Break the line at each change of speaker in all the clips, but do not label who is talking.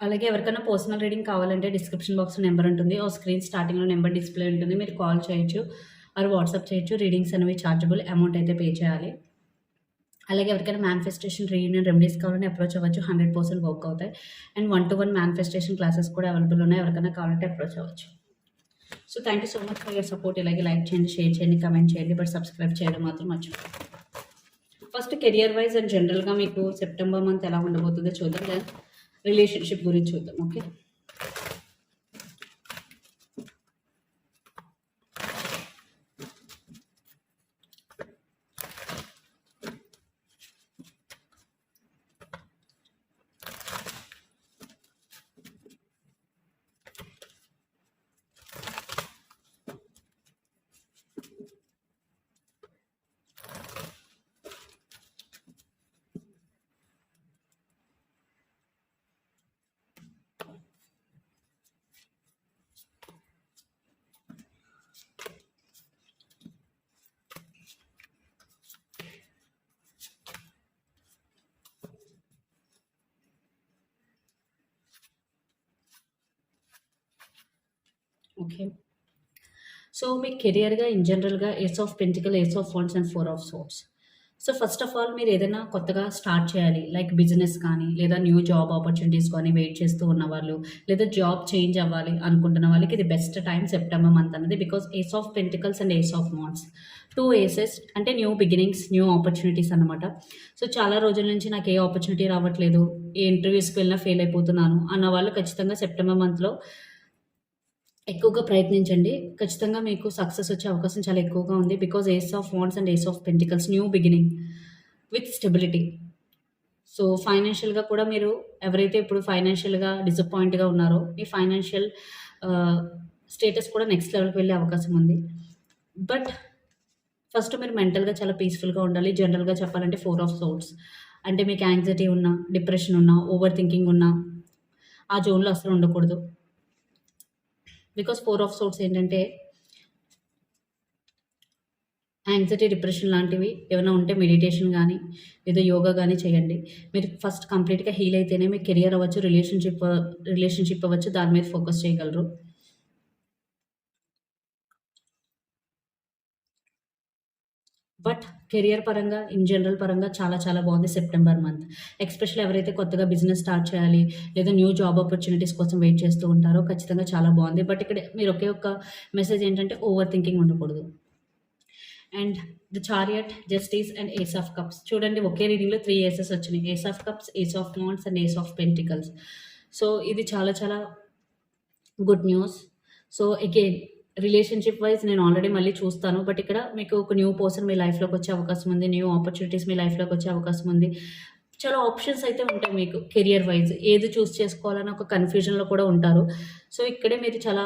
అలాగే ఎవరికైనా personal reading కావాలంటే డిస్క్రిప్షన్ బాక్స్‌లో నెంబర్ ఉంటుంది. ఆ స్క్రీన్ స్టార్టింగ్‌లో నెంబర్ డిస్‌ప్లే ఉంటుంది. మీరు కాల్ చేయొచ్చు. ఆర్ వాట్సాప్ చేయొచ్చు. రీడింగ్స్ అనేవి చార్జబుల్. అమౌంట్ అయితే పే చేయాలి. అలాగే ఎవరికైనా మేనిఫెస్టేషన్, రీయూనియన్ రెమెడీస్ కావాలంటే అప్రోచ్ అవ్వచ్చు. 100% వర్క్ అవుతాయి. And one to one manifestation classes కూడా అవైలబుల్ ఉన్నాయి. ఎవరికైనా కావాలంటే అప్రోచ్ అవ్వచ్చు. So thank you so much for your support. ఇలాగే లైక్ చేయండి, షేర్ చేయండి, కమెంట్ చేయండి. బట్ సబ్స్క్రైబ్ చేయడం మాత్రం మర్చిపోకండి. ఫస్ట్ కెరియర్ వైస్ అండ్ జనరల్‌గా మీకు సెప్టెంబర్ మంత్ ఎలా ఉండబోతుందో చూద్దాం. దెన్ రిలేషన్‌షిప్ గురించి చూద్దాం. ఓకే. ఓకే. సో మీ కెరియర్‌గా ఇన్ జనరల్‌గా ace of pentacle, ace of wands and four of swords so first of all మీరు ఏదైనా కొత్తగా స్టార్ట్ చేయాలి. లైక్ బిజినెస్ కానీ, లేదా న్యూ జాబ్ ఆపర్చునిటీస్ కానీ వెయిట్ చేస్తూ ఉన్నవాళ్ళు, లేదా జాబ్ చేంజ్ అవ్వాలి అనుకుంటున్న వాళ్ళకి ఇది బెస్ట్ టైం సెప్టెంబర్ మంత్ అనేది. Because ace of pentacles and ace of wands two aces అంటే న్యూ బిగినింగ్స్, న్యూ ఆపర్చునిటీస్ అనమాట సో చాలా రోజుల నుంచి నాకు ఏ ఆపర్చునిటీ రావట్లేదు. ఏ ఇంటర్వ్యూస్‌కి వెళ్ళినా ఫెయిల్ అయిపోతున్నాను అన్న వాళ్ళు ఖచ్చితంగా సెప్టెంబర్ మంత్‌లో ఎక్కువగా ప్రయత్నించండి. ఖచ్చితంగా మీకు సక్సెస్ వచ్చే అవకాశం చాలా ఎక్కువగా ఉంది. Because ace of wands and ace of pentacles new beginning with stability. So ఫైనాన్షియల్‌గా కూడా మీరు ఎవరైతే ఇప్పుడు ఫైనాన్షియల్‌గా డిసప్పాయింట్‌గా ఉన్నారో మీ ఫైనాన్షియల్ స్టేటస్ కూడా నెక్స్ట్ లెవెల్‌కి వెళ్ళే అవకాశం ఉంది. బట్ ఫస్ట్ మీరు మెంటల్‌గా చాలా పీస్‌ఫుల్‌గా ఉండాలి. జనరల్‌గా చెప్పాలంటే ఫోర్ ఆఫ్ సోర్డ్స్ అంటే మీకు యాంగ్జైటీ ఉన్నా, డిప్రెషన్ ఉన్నా, ఓవర్ థింకింగ్ ఉన్నా ఆ జోన్‌లో అస్సలు ఉండకూడదు. బికాస్ ఫోర్ ఆఫ్ సోర్స్ ఏంటంటే యాంగ్జైటీ, డిప్రెషన్ లాంటివి ఏమైనా ఉంటే మెడిటేషన్ కానీ లేదా యోగా కానీ చేయండి. మీరు ఫస్ట్ కంప్లీట్‌గా హీల్ అయితేనే మీ కెరియర్ అవ్వచ్చు, రిలేషన్‌షిప్ రిలేషన్‌షిప్ అవ్వచ్చు దాని మీద ఫోకస్ చేయగలరు. బట్ కెరియర్ పరంగా, ఇన్ జనరల్ పరంగా చాలా చాలా బాగుంది సెప్టెంబర్ మంత్. ఎక్స్పెషల్ ఎవరైతే కొత్తగా బిజినెస్ స్టార్ట్ చేయాలి, లేదా న్యూ జాబ్ ఆపర్చునిటీస్ కోసం వెయిట్ చేస్తూ ఉంటారో ఖచ్చితంగా చాలా బాగుంది. బట్ ఇక్కడ మీరు ఒకే ఒక్క మెసేజ్ ఏంటంటే ఓవర్ థింకింగ్ ఉండకూడదు. And the chariot, justice and ace of cups చూడండి ఒకే రీడింగ్‌లో త్రీ ఏసెస్ వచ్చినాయి. Ace of cups, ace of wands and ace of pentacles. So ఇది చాలా చాలా good news. So again relationship wise నేను ఆల్రెడీ మళ్ళీ చూస్తాను. బట్ ఇక్కడ మీకు ఒక న్యూ పర్సన్ మీ లైఫ్‌లోకి వచ్చే అవకాశం ఉంది. న్యూ ఆపర్చునిటీస్ మీ లైఫ్‌లోకి వచ్చే అవకాశం ఉంది. చాలా ఆప్షన్స్ అయితే ఉంటాయి మీకు కెరియర్ వైజ్ ఏది చూస్ చేసుకోవాలని ఒక కన్‌ఫ్యూజన్‌లో కూడా ఉంటారు. సో ఇక్కడే మీరు చాలా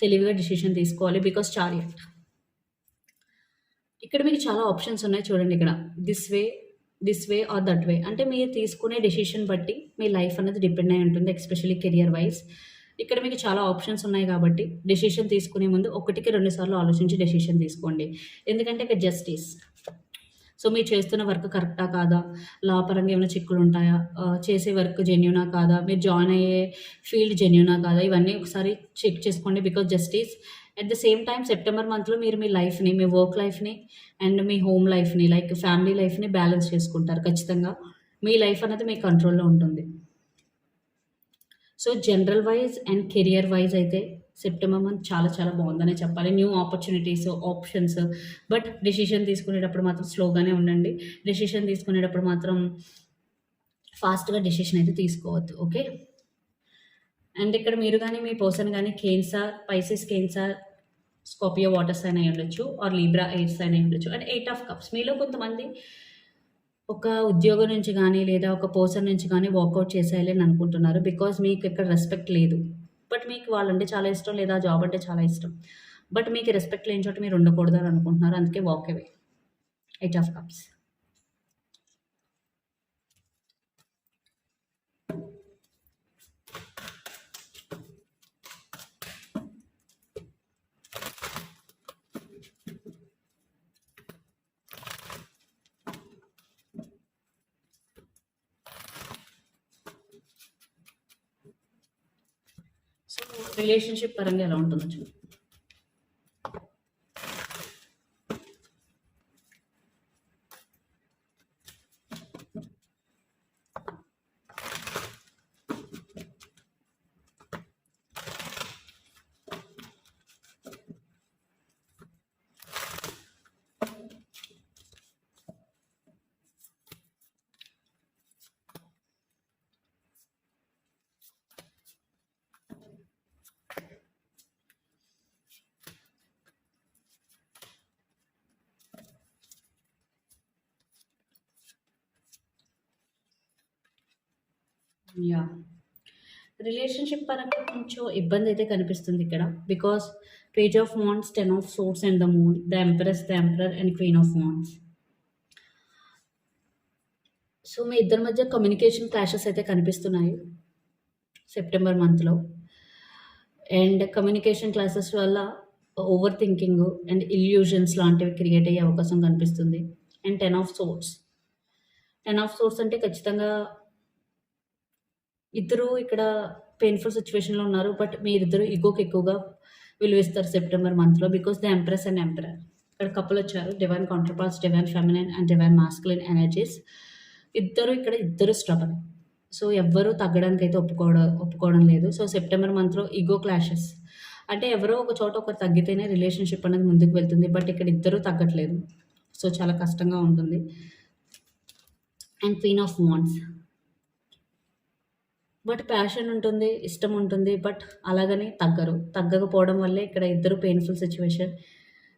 తెలివిగా డిసిషన్ తీసుకోవాలి. Because chariot. ఇక్కడ మీకు చాలా ఆప్షన్స్ ఉన్నాయి చూడండి ఇక్కడ. This way, this way or that way అంటే మీరు తీసుకునే డెసిషన్ బట్టి మీ లైఫ్ అనేది డిపెండ్ అయి ఉంటుంది. Especially career wise. ఇక్కడ మీకు చాలా ఆప్షన్స్ ఉన్నాయి కాబట్టి డెసిషన్ తీసుకునే ముందు ఒకటికి రెండు సార్లు ఆలోచించి డెసిషన్ తీసుకోండి. ఎందుకంటే ఇక్కడ జస్టిస్. సో మీరు చేస్తున్న వర్క్ కరెక్టా కాదా? లా పరంగా ఏమైనా చిక్కులు ఉంటాయా? చేసే వర్క్ జెన్యునా కాదా? మీరు జాయిన్ అయ్యే ఫీల్డ్ జెన్యునా కాదా? ఇవన్నీ ఒకసారి చెక్ చేసుకోండి. Because justice at the same time September మంత్‌లో మీరు మీ లైఫ్‌ని, మీ వర్క్ లైఫ్‌ని అండ్ మీ హోమ్ లైఫ్‌ని లైక్ ఫ్యామిలీ లైఫ్‌ని బ్యాలెన్స్ చేసుకుంటారు ఖచ్చితంగా. మీ లైఫ్ అనేది మీ కంట్రోల్‌లో ఉంటుంది. So general wise and career wise అయితే సెప్టెంబర్ మంత్ చాలా చాలా బాగుందనే చెప్పాలి. New opportunities, options but decision తీసుకునేటప్పుడు మాత్రం స్లోగానే ఉండండి. డెసిషన్ తీసుకునేటప్పుడు మాత్రం ఫాస్ట్‌గా డెసిషన్ అయితే తీసుకోవద్దు. ఓకే. అండ్ ఇక్కడ మీరు కానీ మీ పర్సన్ కానీ Cancer Pisces Cancer Scorpio water sign అయి ఉండొచ్చు. ఆర్ లీబ్రా ఎయిర్ సైన్ అయి ఉండొచ్చు. అండ్ ఎయిట్ ఆఫ్ కప్స్ మీలో కొంతమంది ఒక ఉద్యోగం నుంచి కానీ లేదా ఒక పర్సన్ నుంచి కానీ వాకౌట్ చేసేయాలి అని అనుకుంటున్నారు. బికాజ్ మీకు ఇక్కడ రెస్పెక్ట్ లేదు. బట్ మీకు వాళ్ళంటే చాలా ఇష్టం లేదా జాబ్ అంటే చాలా ఇష్టం. బట్ మీకు రెస్పెక్ట్ లేని చోట మీరు ఉండకూడదు అని అనుకుంటున్నారు. అందుకే walk away. Eight of cups. Relationship పరంగా ఎలా ఉంటుందో చూడండి యా రిలేషన్షిప్ పరంగా కొంచెం ఇబ్బంది అయితే కనిపిస్తుంది ఇక్కడ. Because page of wands ten of swords and the moon the empress the emperor and queen of wands so మీ ఇద్దరి మధ్య కమ్యూనికేషన్ క్లాషెస్ అయితే కనిపిస్తున్నాయి సెప్టెంబర్ మంత్లో అండ్ కమ్యూనికేషన్ క్లాసెస్ వల్ల ఓవర్ థింకింగ్ అండ్ ఇల్యూజన్స్ లాంటివి క్రియేట్ అయ్యే అవకాశం కనిపిస్తుంది. And ten of swords ten of swords అంటే ఖచ్చితంగా ఇద్దరు ఇక్కడ పెయిన్ఫుల్ సిచ్యువేషన్లో ఉన్నారు బట్ మీరిద్దరు ఇగోకి ఎక్కువగా విలువిస్తారు సెప్టెంబర్ మంత్లో because the empress and emperor ఇక్కడ కపుల్ వచ్చారు divine counterparts divine feminine and divine masculine energies ఇద్దరు ఇక్కడ ఇద్దరు స్ట్రబల్ సో ఎవ్వరూ తగ్గడానికి అయితే ఒప్పుకోవడం ఒప్పుకోవడం లేదు సో సెప్టెంబర్ మంత్లో ఈగో క్లాషెస్ అంటే ఎవరో ఒక చోట ఒకరు తగ్గితేనే రిలేషన్షిప్ అనేది ముందుకు వెళ్తుంది బట్ ఇక్కడ ఇద్దరూ తగ్గట్లేదు. సో చాలా కష్టంగా ఉంటుంది. And queen of wands but passion ఉంటుంది ఇష్టం ఉంటుంది బట్ అలాగని తగ్గరు. తగ్గకపోవడం వల్లే ఇక్కడ ఇద్దరు పెయిన్ఫుల్ సిచ్యువేషన్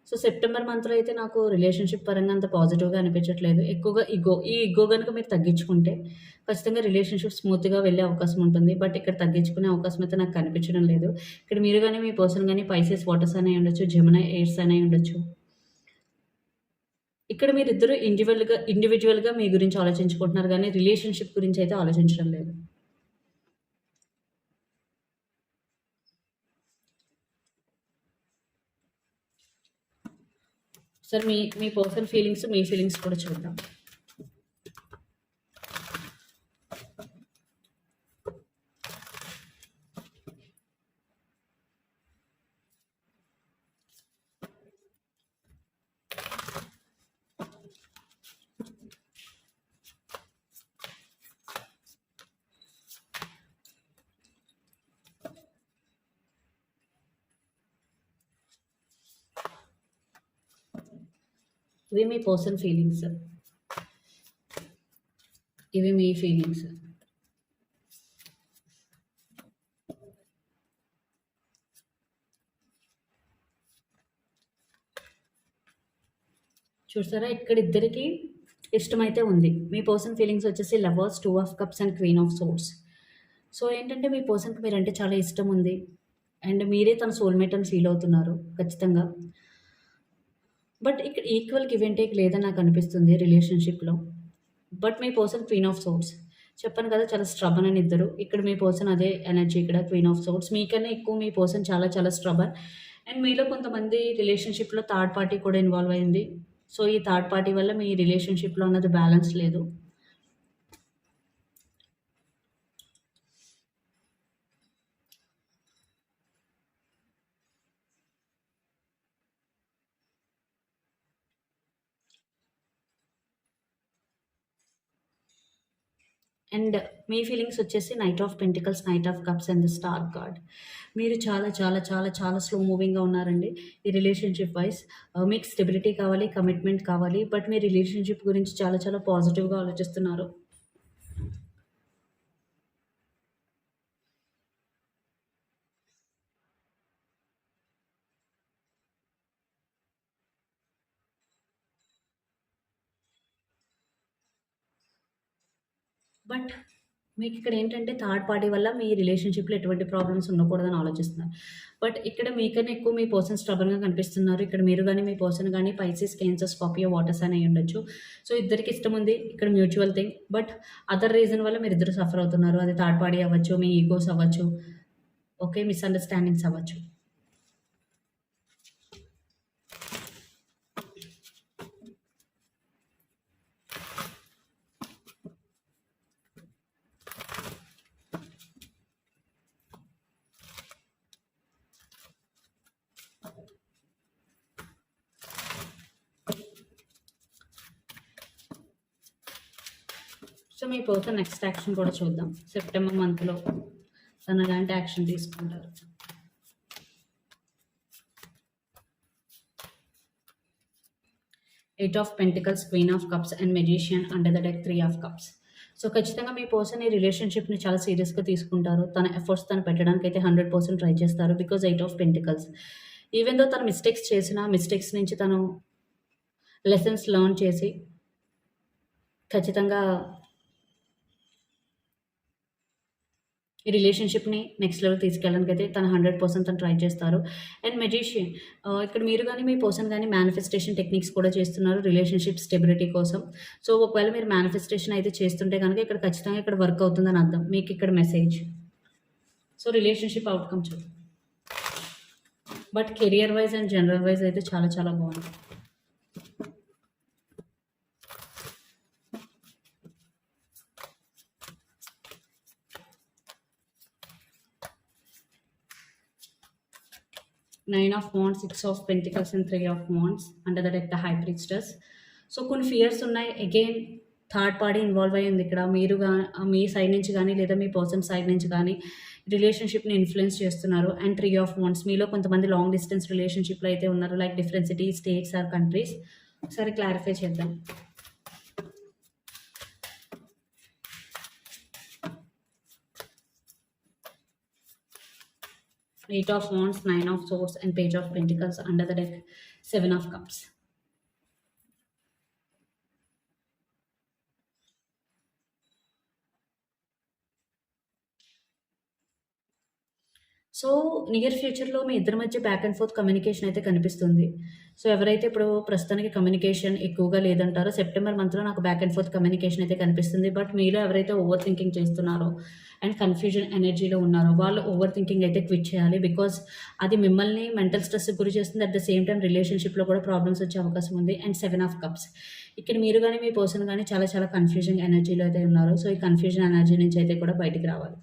సో సెప్టెంబర్ మంత్లో అయితే నాకు రిలేషన్షిప్ పరంగా అంత పాజిటివ్గా అనిపించట్లేదు. ఎక్కువగా ఇగో ఈ ఇగో కనుక మీరు తగ్గించుకుంటే ఖచ్చితంగా రిలేషన్షిప్ స్మూత్గా వెళ్ళే అవకాశం ఉంటుంది. బట్ ఇక్కడ తగ్గించుకునే అవకాశం అయితే నాకు కనిపించడం లేదు. ఇక్కడ మీరు కానీ మీ పర్సన్ కానీ పైసెస్ వాటర్స్ అనే ఉండొచ్చు జమున ఎయిర్స్ అనే ఉండొచ్చు. ఇక్కడ మీరు ఇద్దరు ఇండివిజువల్గా ఇండివిజువల్గా మీ గురించి ఆలోచించుకుంటున్నారు కానీ రిలేషన్షిప్ గురించి అయితే ఆలోచించడం లేదు. సార్ మీ మీ పర్సనల్ ఫీలింగ్స్ మీ ఫీలింగ్స్ కూడా చూద్దాం. ఇవి మీ పర్సన్ ఫీలింగ్స్ ఇవి మీ ఫీలింగ్స్ చూసారా? ఇక్కడ ఇద్దరికి ఇష్టమైతే ఉంది. మీ పర్సన్ ఫీలింగ్స్ వచ్చేసి lovers two of cups and queen of swords so ఏంటంటే మీ పర్సన్కి మీరంటే చాలా ఇష్టం ఉంది. అండ్ మీరే తన సోల్మేట్ అని ఫీల్ అవుతున్నారు ఖచ్చితంగా. బట్ ఇక్కడ ఈక్వల్ గివ్ అండ్ టేక్ లేదని నాకు అనిపిస్తుంది రిలేషన్షిప్లో. బట్ మీ పర్సన్ క్వీన్ ఆఫ్ సోర్స్ చెప్పాను కదా చాలా స్ట్రబన్ అని ఇద్దరు. ఇక్కడ మీ పర్సన్ అదే ఎనర్జీ ఇక్కడ క్వీన్ ఆఫ్ సోర్స్ మీకన్నా ఎక్కువ మీ పర్సన్ చాలా చాలా స్ట్రబన్. అండ్ మీలో కొంతమంది రిలేషన్షిప్లో థర్డ్ పార్టీ కూడా ఇన్వాల్వ్ అయింది. సో ఈ థర్డ్ పార్టీ వల్ల మీ రిలేషన్షిప్లో అన్నది బ్యాలెన్స్ లేదు. అండ్ మీ ఫీలింగ్స్ వచ్చేసి knight of pentacles knight of cups and the star card. మీరు చాలా చాలా చాలా చాలా స్లో మూవింగ్గా ఉన్నారండి. ఈ రిలేషన్షిప్ వైజ్ మీకు స్టెబిలిటీ కావాలి కమిట్మెంట్ కావాలి బట్ మీ రిలేషన్షిప్ గురించి చాలా చాలా పాజిటివ్గా ఆలోచిస్తున్నారు. బట్ మీకు ఇక్కడ ఏంటంటే థర్డ్ పార్టీ వల్ల మీ రిలేషన్షిప్లో ఎటువంటి ప్రాబ్లమ్స్ ఉండకూడదని ఆలోచిస్తున్నారు. బట్ ఇక్కడ మీకన్నా ఎక్కువ మీ పర్సన్ స్ట్రబల్గా కనిపిస్తున్నారు. ఇక్కడ మీరు కానీ మీ పర్సన్ కానీ పైసెస్ కేన్సర్ స్కాపియో వాటర్స్ అని ఉండొచ్చు. సో ఇద్దరికి ఇష్టం ఉంది. ఇక్కడ mutual thing. But other reason వల్ల మీరు ఇద్దరు సఫర్ అవుతున్నారు. అది థర్డ్ పార్టీ అవ్వచ్చు మీ ఈగోస్ అవ్వచ్చు. ఓకే మిస్అండర్స్టాండింగ్స్ అవ్వచ్చు. మీ పర్సన్ నెక్స్ట్ యాక్షన్ కూడా చూద్దాం. సెప్టెంబర్ మంత్లో తను ఎలాంటి యాక్షన్ తీసుకుంటారు. Eight of pentacles queen of cups and magician under the deck three of cups so ఖచ్చితంగా మీ పర్సన్ ఈ రిలేషన్షిప్ని చాలా సీరియస్గా తీసుకుంటారు. తన ఎఫర్ట్స్ తను పెట్టడానికి అయితే హండ్రెడ్ పర్సెంట్ ట్రై చేస్తారు because eight of pentacles even though తను మిస్టేక్స్ చేసిన మిస్టేక్స్ నుంచి తను లెసన్స్ లర్న్ చేసి ఖచ్చితంగా ఈ రిలేషన్షిప్ని నెక్స్ట్ లెవెల్ తీసుకెళ్ళడానికి అయితే తను హండ్రెడ్ పర్సెంట్ తను ట్రై చేస్తారు. అండ్ మెజిషియన్ ఇక్కడ మీరు కానీ మీ పర్సన్ కానీ మేనిఫెస్టేషన్ టెక్నిక్స్ కూడా చేస్తున్నారు రిలేషన్షిప్ స్టెబిలిటీ కోసం. సో ఒకవేళ మీరు మేనిఫెస్టేషన్ అయితే చేస్తుంటే కనుక ఇక్కడ ఖచ్చితంగా ఇక్కడ వర్క్ అవుతుందని అర్థం. మీకు ఇక్కడ మెసేజ్ సో రిలేషన్షిప్ అవుట్కమ్ చూద్దాం but career wise and general wise అయితే చాలా చాలా బాగుంది. Nine of wands six of pentacles and three of wands under the deck the high priestess so కొన్ని ఫియర్స్ ఉన్నాయి. అగైన్ థర్డ్ పార్టీ ఇన్వాల్వ్ అయ్యింది ఇక్కడ. మీరు మీ సైడ్ నుంచి కానీ లేదా మీ పర్సన్ సైడ్ నుంచి కానీ రిలేషన్షిప్ని ఇన్ఫ్లుయెన్స్ చేస్తున్నారు. అండ్ త్రీ ఆఫ్ వాండ్స్ మీలో కొంతమంది లాంగ్ డిస్టెన్స్ రిలేషన్షిప్లో అయితే ఉన్నారు. Like different city states or countries ఒకసారి క్లారిఫై చేద్దాం. Eight of Wands, Nine of Swords, and Page of Pentacles under the deck, Seven of Cups. So near ఫ్యూచర్లో మీ ఇద్దరి మధ్య బ్యాక్ అండ్ ఫోర్త్ కమ్యూనికేషన్ అయితే కనిపిస్తుంది. సో ఎవరైతే ఇప్పుడు ప్రస్తుతానికి కమ్యూనికేషన్ ఎక్కువగా లేదంటారో సెప్టెంబర్ మంత్లో నాకు బ్యాక్ అండ్ ఫోర్త్ కమ్యూనికేషన్ అయితే కనిపిస్తుంది. బట్ మీలో ఎవరైతే ఓవర్ థింకింగ్ చేస్తున్నారో అండ్ కన్ఫ్యూజన్ ఎనర్జీలో ఉన్నారో వాళ్ళు ఓవర్ థింకింగ్ అయితే క్విట్ చేయాలి. బికాస్ అది మిమ్మల్ని మెంటల్ స్ట్రెస్ గురి చేస్తుంది. అట్ ద సేమ్ టైం రిలేషన్షిప్లో కూడా ప్రాబ్లమ్స్ వచ్చే అవకాశం ఉంది. అండ్ సెవెన్ ఆఫ్ కప్స్ ఇక్కడ మీరు కానీ మీ పర్సన్ కానీ చాలా చాలా కన్ఫ్యూజన్ ఎనర్జీలో అయితే ఉన్నారు. సో ఈ కన్ఫ్యూజన్ ఎనర్జీ నుంచి అయితే కూడా బయటికి రావాలి.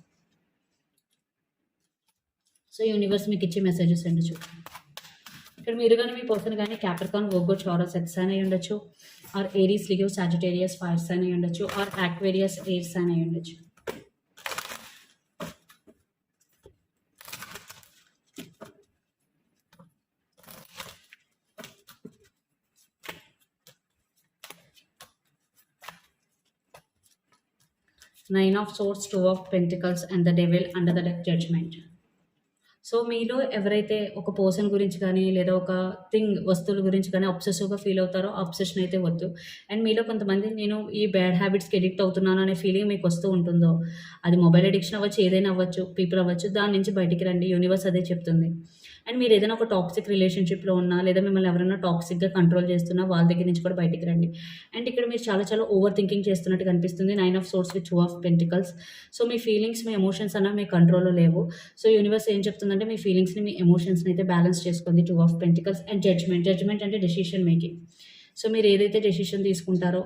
సో యూనివర్స్ మీకు ఇచ్చే మెసేజెస్ అండి చూడండి ఇక్కడ మీరు కానీ మీ పర్సన్ కానీ క్యాప్రికాన్ ఓగో చౌరస్ ఎక్స్ అని ఉండొచ్చు. Or Aries Leo Sagittarius fires అని ఉండొచ్చు. ఆర్ యాక్వేరియస్ ఎయిర్స్ అని ఉండొచ్చు. Nine of swords two of pentacles and the devil under the deck judgement so మీలో ఎవరైతే ఒక పర్సన్ గురించి కానీ లేదా ఒక థింగ్ వస్తువుల గురించి కానీ అబ్సెసివ్గా ఫీల్ అవుతారో అబ్సెషన్ అయితే వద్దు. అండ్ మీలో కొంతమంది నేను ఈ బ్యాడ్ హ్యాబిట్స్కి ఎడిక్ట్ అవుతున్నాను అనే ఫీలింగ్ మీకు వస్తూ ఉంటుందో అది మొబైల్ అడిక్షన్ అవ్వచ్చు ఏదైనా అవ్వచ్చు పీపుల్ అవ్వచ్చు దాని నుంచి బయటికి రండి యూనివర్స్ అదే చెప్తుంది. అండ్ మీరు ఏదైనా ఒక టాక్సిక్ రిలేషన్షిప్లో ఉన్నా లేదా మిమ్మల్ని ఎవరైనా టాక్సిక్గా కంట్రోల్ చేస్తున్నా వాళ్ళ దగ్గర నుంచి కూడా బయటికి రండి. అండ్ ఇక్కడ మీరు చాలా చాలా ఓవర్ థింకింగ్ చేస్తున్నట్టు కనిపిస్తుంది. Nine of swords with two of pentacles so me feelings మీ ఎమోషన్స్ అన్న మీ కంట్రోల్లో లేవు. సో యూనివర్స్ ఏం చెప్తుందంటే మీ ఫీలింగ్స్ని మీ ఎమోషన్స్ని అయితే బ్యాలెన్స్ చేసుకోండి. Two of pentacles and judgement judgement అంటే డెసిషన్ మేకింగ్ సో మీరు ఏదైతే డెసిషన్ తీసుకుంటారో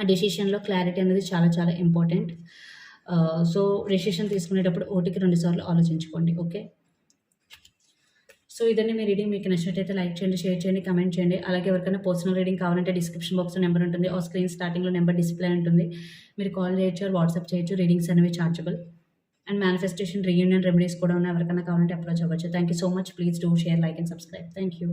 ఆ డెసిషన్లో క్లారిటీ అనేది చాలా చాలా ఇంపార్టెంట్ సో డెసిషన్ తీసుకునేటప్పుడు ఓటికి రెండుసార్లు ఆలోచించుకోండి. ఓకే సో ఇదండి మీ రీడింగ్ మీకు నచ్చినట్టయితే లైక్ చేయండి షేర్ చేయండి కమెంట్ చేయండి. అలాగే ఎవరికైనా పర్సనల్ రీడింగ్ కావాలంటే డిస్క్రిప్షన్ బాక్స్లో నెంబర్ ఉంటుంది. ఆ స్క్రీన్ స్టార్టింగ్లో నెంబర్ డిస్ప్లే ఉంటుంది. మీరు కాల్ చేయొచ్చు వాట్సాప్ చేయొచ్చు. రీడింగ్స్ అనేవి chargeable and manifestation reunion remedies కూడా ఉన్నాయి. ఎవరికైనా కావాలంటే అప్రోచ్ అవ్వచ్చు. Thank you so much please do share like and subscribe thank you